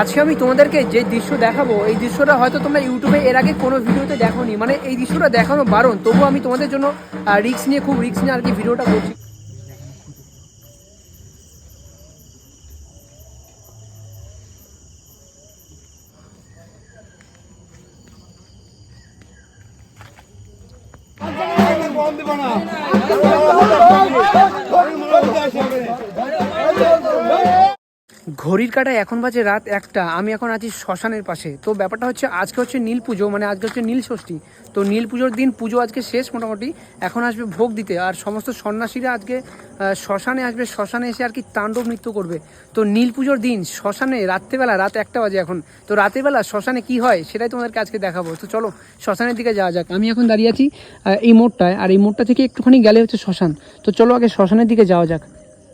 আজকে আমি তোমাদেরকে যে দৃশ্য দেখাবো, এই দৃশ্যটা হয়তো তোমরা ইউটিউবে এর আগে কোনো ভিডিওতে দেখোনি। মানে এই দৃশ্যটা দেখানো বারণ। তবুও আমি তোমাদের জন্য রিক্স নিয়ে, খুব রিক্স নিয়ে আর কি ভিডিওটা করছি। ঘড়ির কাটায় এখন বাজে রাত একটা, আমি এখন আছি শ্মশানের পাশে। তো ব্যাপারটা হচ্ছে, আজকে হচ্ছে নীল পুজো মানে আজকে হচ্ছে নীল ষষ্ঠী। তো নীল পুজোর দিন পুজো আজকে শেষ মোটামুটি, এখন আসবে ভোগ দিতে। আর সমস্ত সন্ন্যাসীরা আজকে শ্মশানে আসবে, শ্মশানে এসে আর কি তাণ্ডব নৃত্য করবে। তো নীল পুজোর দিন, শ্মশানে, রাত্রেবেলা, রাত একটা বাজে এখন। তো রাতেরবেলা শ্মশানে কি হয়, সেটাই তোমাদেরকে আজকে দেখাবো। তো চলো, শ্মশানের দিকে যাওয়া যাক। আমি এখন দাঁড়িয়ে আছি এই মোড়টায়। আর এই মোড়টা থেকে একটুখানি গেলে হচ্ছে শ্মশান। তো চলো আগে শ্মশানের দিকে যাওয়া যাক।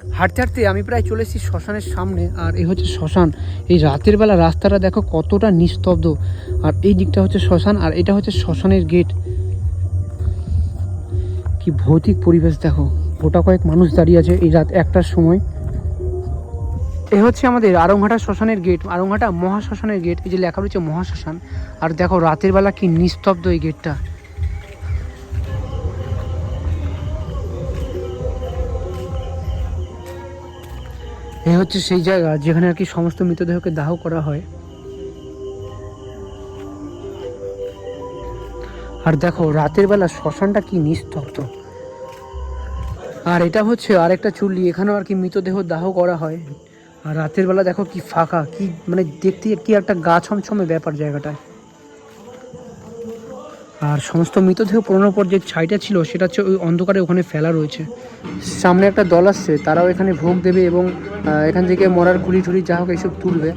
হাঁটতে হাঁটতে আমি প্রায় চলে এসেছি শ্মশানের সামনে, আর এই হচ্ছে শ্মশান। এই রাতের বেলা রাস্তাটা দেখো কতটা নিস্তব্ধ। আর এই দিকটা হচ্ছে শ্মশান, আর এটা হচ্ছে শ্মশানের গেট। কি ভৌতিক পরিবেশ দেখো। গোটা কয়েক মানুষ দাঁড়িয়ে আছে এই রাত একটার সময়। এ হচ্ছে আমাদের আরংঘাটা শ্মশানের গেট আরংঘাটা মহাশ্মশানের গেট। এই যে লেখা রয়েছে মহাশ্মশান। আর দেখো রাতের বেলা কি নিস্তব্ধ এই গেটটা। এ হচ্ছে সেই জায়গা যেখানে আর কি সমস্ত মৃতদেহকে দাহ করা হয়। আর দেখো, রাতের বেলা শ্মশানটা কি নিস্তব্ধ। আর এটা হচ্ছে আরেকটা চুল্লি, এখানেও আর কি মৃতদেহ দাহ করা হয়। আর রাতের বেলা দেখো কি ফাঁকা, কি মানে দেখতে কি একটা গা ছমছমে ব্যাপার জায়গাটায়। আর সমস্ত মৃতদেহ পুরোনো পর যে ছাইটা ছিল, সেটা হচ্ছে ওই অন্ধকারে ওখানে ফেলা রয়েছে। সামনে একটা দল আসছে, তারাও এখানে ভোগ দেবে এবং এখান থেকে মরার কুড়ি টুড়ি যা হোক এইসব তুলবে।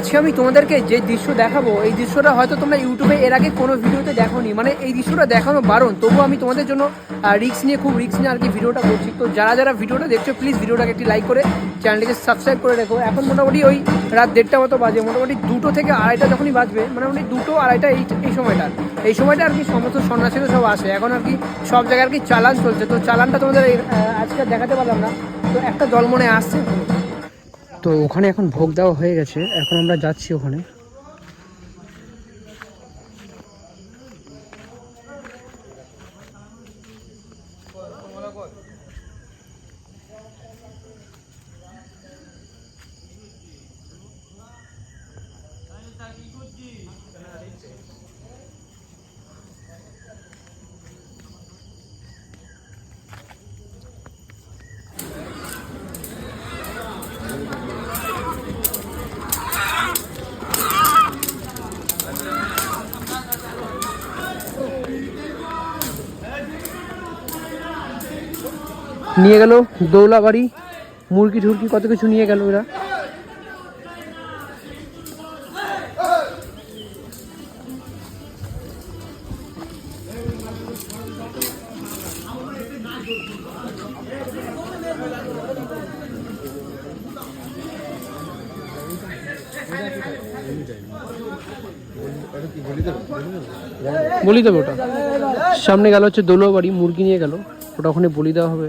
আজকে আমি তোমাদেরকে যে দৃশ্য দেখাবো, এই দৃশ্যটা হয়তো তোমরা ইউটিউবে এর আগে কোনো ভিডিওতে দেখোনি। মানে এই দৃশ্যটা দেখানো বারণ। তবুও আমি তোমাদের জন্য রিক্স নিয়ে, খুব রিক্স নিয়ে আর কি ভিডিওটা করছি। তো যারা যারা ভিডিওটা দেখছ প্লিজ ভিডিওটাকে একটি লাইক করে চ্যানেলটিকে সাবস্ক্রাইব করে রেখো। এখন মোটামুটি ওই রাত দেড়টা মতো বাজে। মোটামুটি দুটো থেকে আড়াইটা যখনই বাজবে মানে মোটামুটি দুটো, আড়াইটা এই এই সময়টা এই সময়টা আর কি সমস্ত সন্ন্যাসীরা সব আসে। এখন আর কি সব জায়গায় আর কি চালান চলছে। তো চালানটা তোমাদের আজকে দেখাতে পারলাম না। তো একটা দল মনে আসছে। তো ওখানে এখন ভোগ দেওয়া হয়ে গেছে। এখন আমরা যাচ্ছি ওখানে। নিয়ে গেল দৌলাবাড়ি, মুরগি ঠুরগি কত কিছু নিয়ে গেল ওরা। বলি দেবে ওটা। সামনে গেল হচ্ছে দৌলবাড়ি, মুরগি নিয়ে গেল। ওটা ওখানে বলি দেওয়া হবে।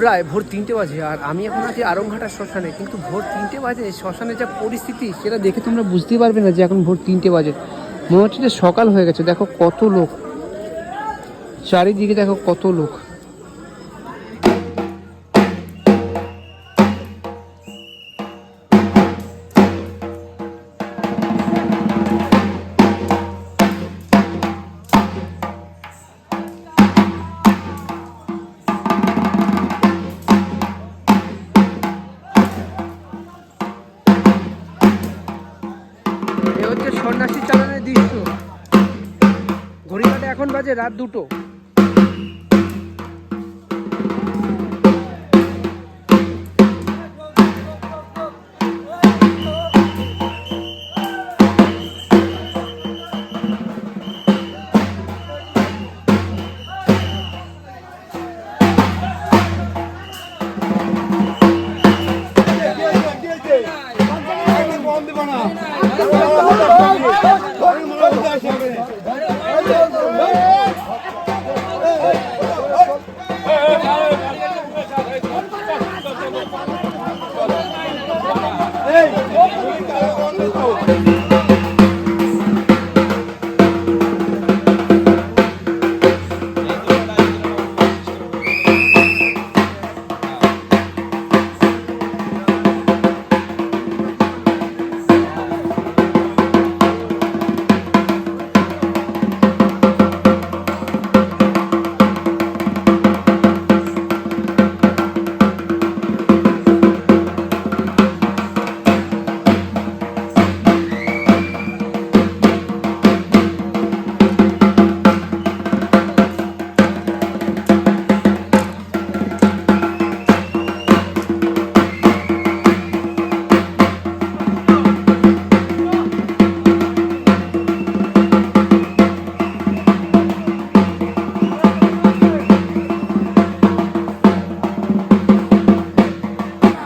প্রায় ভোর তিনটে বাজে, আর আমি এখন আছি আরংঘাটা শ্মশানে, কিন্তু ভোর তিনটে বাজে, শ্মশানের যা পরিস্থিতি, সেটা দেখে তোমরা বুঝতেই পারবে না যে এখন ভোর তিনটে বাজে। মনে হচ্ছে যে সকাল হয়ে গেছে, দেখো কত লোক। চারিদিকে দেখো কত লোক। এখন বাজে রাত দুটো।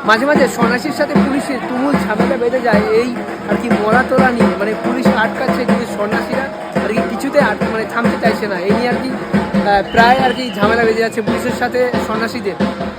মাঝে মাঝে সন্ন্যাসীর সাথে পুলিশের তুমুল ঝামেলা বেঁধে যায়, এই আর কি মরা তোলা নিয়ে। মানে পুলিশ আটকাচ্ছে কিন্তু সন্ন্যাসীরা, আর কি কিছুতে আট মানে থামতে চাইছে না। এই নিয়ে আর কি প্রায় আর কি ঝামেলা বেঁধে যাচ্ছে পুলিশের সাথে সন্ন্যাসীদের।